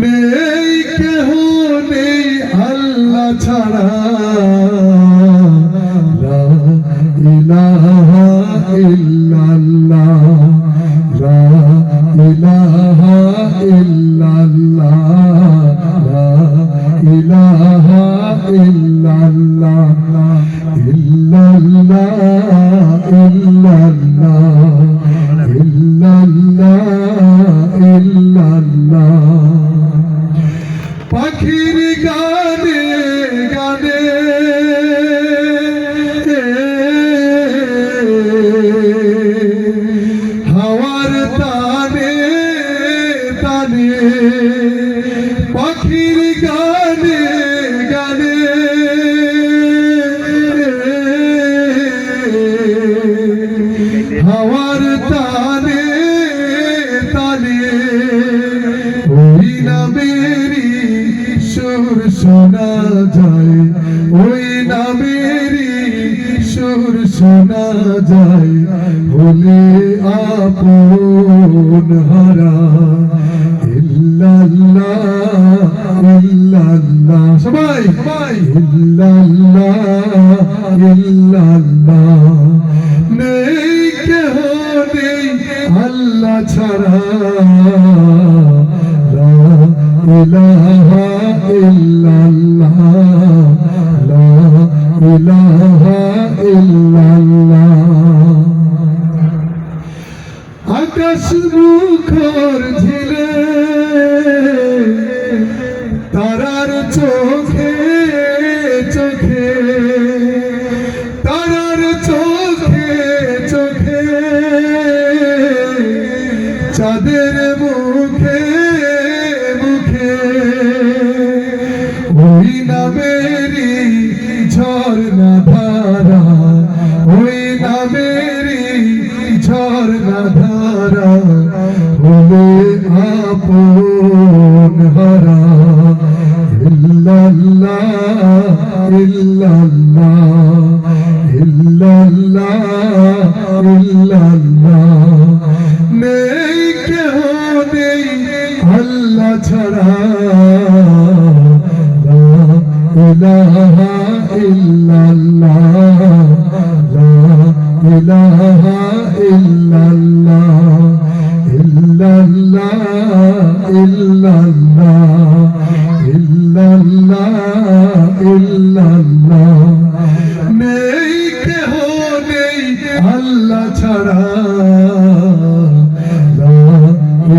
নেই কেহ নেই আল্লাহ ছাড়া। ইলাহা ইল্লাল্লাহ ইল্লাল্লাহ ইল্লাল্লাহ পাখির গানে গানে হাওয়ার তানে তানে পাখির হাওয়ার তানে তানে ওই নামেরই সুর শোনা যায়, ওই নামেরই সুর শোনা যায় বলে আপন হারা সবাই, ইল্লাল্লাহ ইল্লাল্লাহ। ছাড়া ইলাহা ইল্লাল্লাহ ইলাহা ইল্লাল্লাহ। আকাশ মুখর ঝিলে তারার চোখে চাঁদের মুখে মুখে। ওই নামেরই ঝর্ণা ধারা, ওই নামেরই ঝর্ণা ধারা, বলে আপন হারা। ইল্লাল্লাহ ইল্লাল্লাহ ইল্লাল্লাহ ইল্লাল্লাহ। আল্লাহ ছাড়া ইলাহা ইল্লাল্লাহ ইলাহা ইল্লাল্লাহ ইল্লাল্লাহ ইল্লাল্লাহ ইল্লাল্লাহ ইল্লাল্লাহ